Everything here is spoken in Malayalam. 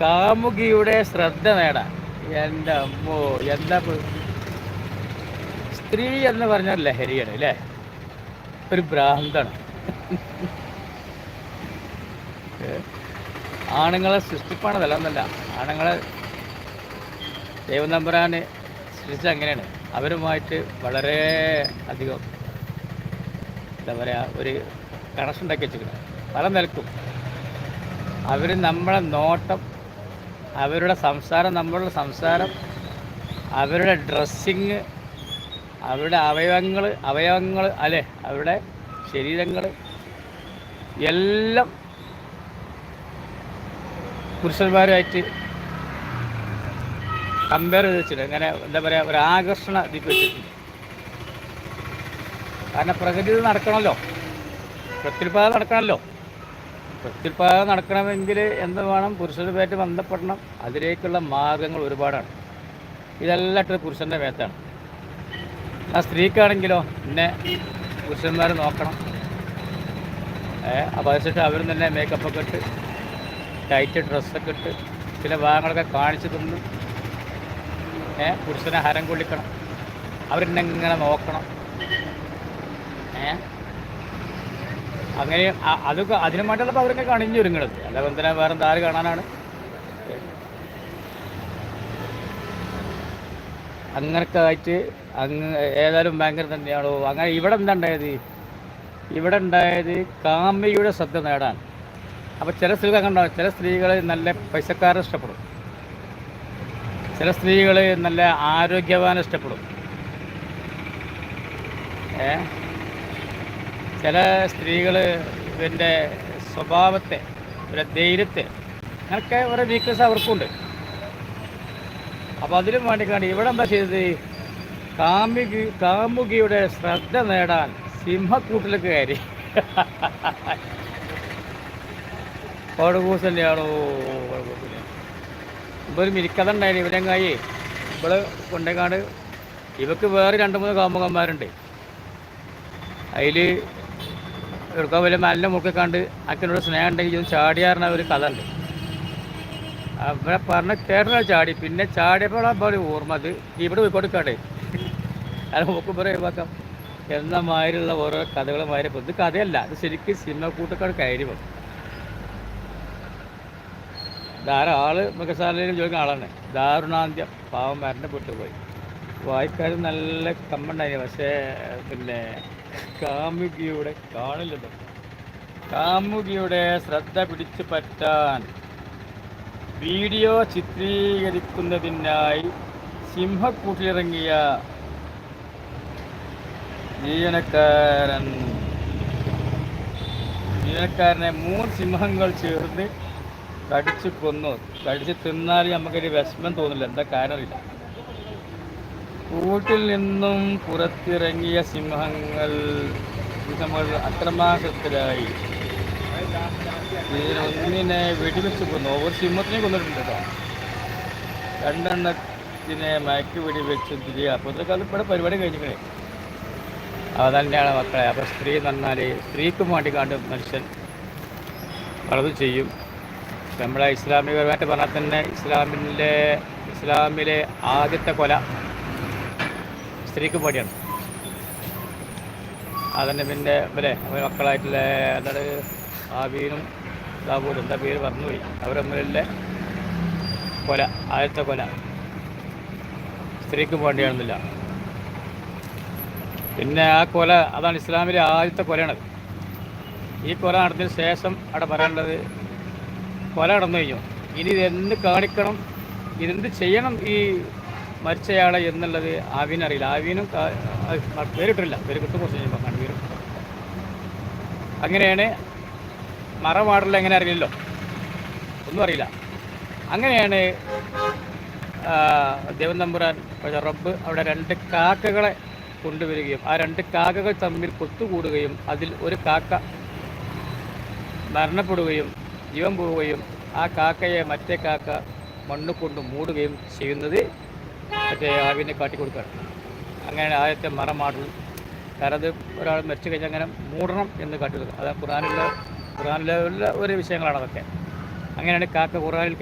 കാമുകിയുടെ ശ്രദ്ധ നേടാൻ. എന്റെ അമ്മോ എന്താ സ്ത്രീ എന്ന് പറഞ്ഞാൽ ലഹരിയാണ് അല്ലേ? ഒരു ഭ്രാന്താണ്? ആണുങ്ങളെ സൃഷ്ടിപ്പാണതല്ല എന്നല്ല ആണുങ്ങളെ ദൈവം നമ്പറാന് സൃഷ്ടിച്ച അങ്ങനെയാണ്. അവരുമായിട്ട് വളരെ അധികം എന്താ പറയുക ഒരു കണക്ഷൻ ഉണ്ടാക്കി വെച്ചിരിക്കുന്നത്. പല നിലക്കും. അവർ നമ്മളെ നോട്ടം അവരുടെ സംസാരം നമ്മളുടെ സംസാരം അവരുടെ ഡ്രസ്സിങ് അവരുടെ അവയവങ്ങൾ അവയവങ്ങൾ അല്ലെ? അവരുടെ ശരീരങ്ങൾ എല്ലാം പുരുഷന്മാരുമായിട്ട് കമ്പയർ ചെയ്ത് വെച്ചിട്ട് അങ്ങനെ എന്താ പറയുക ഒരു ആകർഷണ ഇതിൽ കാരണം പ്രകൃതി നടക്കണമല്ലോ. പ്രത്യുൽപാദനം നടക്കണമല്ലോ. പ്രത്യുൽപാദനം നടക്കണമെങ്കിൽ എന്ത് വേണം? പുരുഷനുമായിട്ട് ബന്ധപ്പെടണം. അതിലേക്കുള്ള മാർഗങ്ങൾ ഒരുപാടാണ്. ഇതെല്ലാം പുരുഷന്റെ മേത്താണ്. ആ സ്ത്രീക്കാണെങ്കിലോ എന്നെ പുരുഷന്മാർ നോക്കണം. അപ്പോൾ അതിച്ചിട്ട് അവരും തന്നെ മേക്കപ്പൊക്കെ ഇട്ട് ടൈറ്റ് ഡ്രസ്സൊക്കെ ഇട്ട് ചില ഭാഗങ്ങളൊക്കെ കാണിച്ചു തന്നു ഏ പുരുഷനെ ഹരം കൊള്ളിക്കണം. അവരെന്നെ ഇങ്ങനെ നോക്കണം. ഏ അങ്ങനെ അതൊക്കെ അതിനു വേണ്ടിയുള്ള അവരൊക്കെ കണിഞ്ഞൊരുങ്ങണത് അല്ല എന്തിനാ വേറെ എന്താ കാണാനാണ്? അങ്ങനൊക്കെ ആയിട്ട് അങ്ങ് ഏതായാലും ഭയങ്കര തന്നെയാണോ? അങ്ങനെ ഇവിടെ എന്താ ഉണ്ടായത്? ഇവിടെ ഉണ്ടായത് കാമയുടെ ശ്രദ്ധ നേടാൻ. അപ്പോൾ ചില സ്ത്രീകൾ കണ്ടോ ചില സ്ത്രീകൾ നല്ല പൈസക്കാരെ ഇഷ്ടപ്പെടും. ചില സ്ത്രീകൾ നല്ല ആരോഗ്യവാൻ ഇഷ്ടപ്പെടും. ഏ? ചില സ്ത്രീകൾ ഇവന്റെ സ്വഭാവത്തെ ഇവരുടെ ധൈര്യത്തെ അങ്ങനൊക്കെ ഓരോ വീക്ക്നെസ് അവർക്കുണ്ട്. അപ്പോൾ അതിനും വേണ്ടിക്കാണ് ഇവിടെ എന്താ ചെയ്തത്? കാമുകി കാമുകിയുടെ ശ്രദ്ധ നേടാൻ സിംഹക്കൂട്ടിൽ കയറി. കോടകൂസ് തന്നെയാണോ കുഴപ്പമില്ല ഇപ്പോൾ ഒരു ഇവരെങ്ങായി ഇവൾ കൊണ്ടേക്കാണ്ട് ഇവക്ക് വേറെ രണ്ട് മൂന്ന് കാമുകന്മാരുണ്ട്. അതിൽ എടുക്കാൻ വലിയ നല്ല മുറുക്കി കണ്ട് അക്കനോട് സ്നേഹം ഉണ്ടെങ്കിൽ ഇത് ചാടിയാറിന ഒരു കഥ ഉണ്ട്. അവിടെ പറഞ്ഞ കേട്ട ചാടി. പിന്നെ ചാടിയപ്പോഴാണ് ഓർമ്മ അത്. ഇവിടെ പോയി കൊടുക്കാണ്ടേ അത് നോക്കുമ്പോൾ ഒഴിവാക്കാം. എന്ന മാതിരിയുള്ള ഓരോ കഥകൾ മാതിരി. ഇത് കഥയല്ല. അത് ശരിക്കും സിനിമ കൂട്ടക്കാട് കയറി വന്നു ധാരാൾ മൃഗശാലയിലും ചോദിക്കുന്ന ആളാണ്. ദാരുണാന്ത്യം. പാവം മരണപ്പെട്ടു പോയി. വായിക്കാരും നല്ല കമ്മണ്ടായി പക്ഷേ പിന്നെ കാമുകിയുടെ കാണില്ലത് കാമുകിയുടെ ശ്രദ്ധ പിടിച്ചു പറ്റാൻ വീഡിയോ ചിത്രീകരിക്കുന്നതിനായി സിംഹക്കൂട്ടിലിറങ്ങിയ ജീവനക്കാരൻ ജീവനക്കാരനെ മൂന്ന് സിംഹങ്ങൾ ചേർന്ന് കടിച്ചു കൊന്നു. കടിച്ച് തിന്നാൽ നമുക്കൊരു വിഷമം തോന്നില്ല. എന്താ കാര്യമില്ല കൂട്ടിൽ നിന്നും പുറത്തിറങ്ങിയ സിംഹങ്ങൾ നമ്മൾ അക്രമാസക്തരായി. ഇതിനൊന്നിനെ വെടിവെച്ച് കൊന്നു. ഒരു സിംഹത്തിനെ കൊന്നിട്ടുണ്ട് കേട്ടോ. രണ്ടെണ്ണത്തിനെ മയക്കി വെടിവെച്ച് തിരിയ. അപ്പോൾ ഇതൊക്കെ ഇവിടെ പരിപാടി കഴിഞ്ഞേ അത് തന്നെയാണ് മക്കളെ. അപ്പോൾ സ്ത്രീ എന്ന് സ്ത്രീക്കും വേണ്ടി കണ്ട് മനുഷ്യൻ പലതും ചെയ്യും. നമ്മളെ ഇസ്ലാമികപരമായിട്ട് പറഞ്ഞാൽ തന്നെ ഇസ്ലാമിന്റെ ഇസ്ലാമിലെ ആദ്യത്തെ കൊല സ്ത്രീക്ക് പേടിയാണ്. അതന്നെ പിന്നെ ഇവരെ മക്കളായിട്ടുള്ള എന്താണ് ആബീനും ദാബൂദും എന്താ പേര് പറഞ്ഞുപോയി അവരമ്മലെ കൊല ആദ്യത്തെ കൊല. സ്ത്രീക്ക് വേണ്ടിയാണെന്നില്ല. പിന്നെ ആ കൊല അതാണ് ഇസ്ലാമിലെ ആദ്യത്തെ കൊലയാണത് ഈ കൊല നടന്നതിന് ശേഷം അവിടെ പറയേണ്ടത് കൊല നടന്നു കഴിഞ്ഞു. ഇനി ഇതെന്ത് കാണിക്കണം ഇതെന്ത് ചെയ്യണം ഈ മരിച്ചയാളെ എന്നുള്ളത് ആവീനറിയില്ല. ആവീനും പേരിട്ടില്ല പേര് കിട്ടും കുറച്ച് കഴിയുമ്പോൾ കണ്ണീരും. അങ്ങനെയാണ് മറമാടില്ല എങ്ങനെ അറിയില്ലല്ലോ? ഒന്നും അറിയില്ല. അങ്ങനെയാണ് ദേവൻ ദൈവം തമ്പുരാൻ റബ്ബ് അവിടെ രണ്ട് കാക്കകളെ കൊണ്ടുവരികയും ആ രണ്ട് കാക്കകൾ തമ്മിൽ കൊത്തുകൂടുകയും അതിൽ ഒരു കാക്ക മരണപ്പെടുകയും ജീവൻ പോവുകയും ആ കാക്കയെ മറ്റേ കാക്ക മണ്ണ് കൊണ്ട് മൂടുകയും ചെയ്യുന്നത് മറ്റേ ആവിനെ കാട്ടിക്കൊടുക്കുകയാണ് അങ്ങനെ ആദ്യത്തെ മറമാടൽ. കാരണം ഒരാൾ മരിച്ചു കഴിഞ്ഞാൽ അങ്ങനെ മൂടണം എന്ന് കാട്ടിക്കൊടുക്കുക അത് ഖുറാനിലെ ഖുറാനിലെ ഒരു വിഷയങ്ങളാണ് അതൊക്കെ. അങ്ങനെയാണ് കാക്ക ഖുറാനിൽ